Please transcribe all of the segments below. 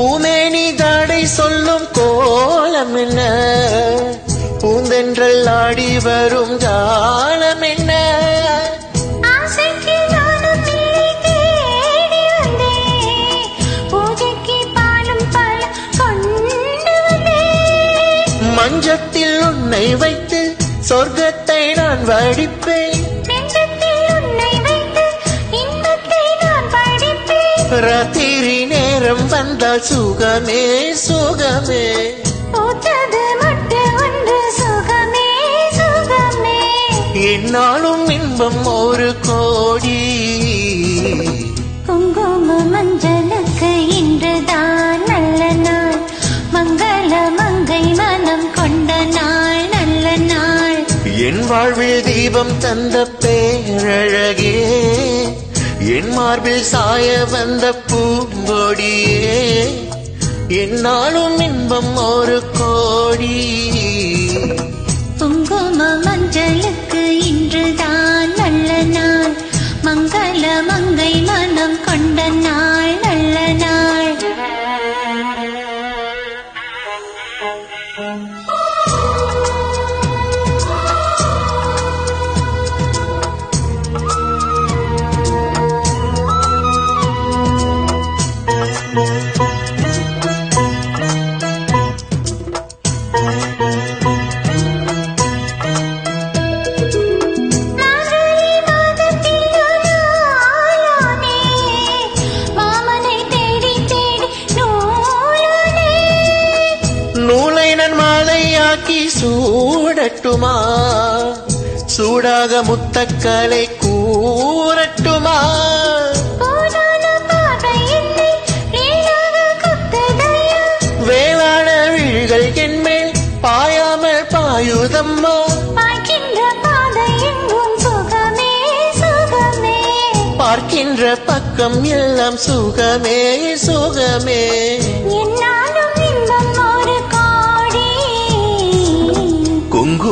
பூமேனி தாடை சொல்லும் கோலம் என்ன? பூந்தென்றல் ஆடி வரும் ஜாலம் என்ன? மஞ்சத்தில் உன்னை வைத்து சொர்க்கத்தை நான் வடிப்பேன். நெஞ்சத்தில் நேரம் வந்தால் சுகமே சுகமே. என்னாலும் இன்பம் ஒரு கோடி. குங்கும மஞ்சளுக்கு இன்றுதான் நல்ல நாள். மங்கள மங்கை மனம் கொண்ட நாள் நல்ல நாள். என் வாழ்வில் தீபம் தந்த பேரழகே. என் மார்பில் சாய வந்த பூங்கொடியே என்னாலும் இன்பம் ஒரு கோ சூடட்டுமா? சூடாக முத்தக்கலை கூறட்டுமா? என்னை. வேளாண விழிகள் என்மேல் பாயாமல் பாயுதம்மா. பார்க்கின்ற பக்கம் எல்லாம் சுகமே சுகமே. என்னாலும்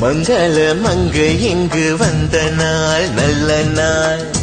மங்கள மங்கு இங்கு வந்த நாள் நல்ல நாள்.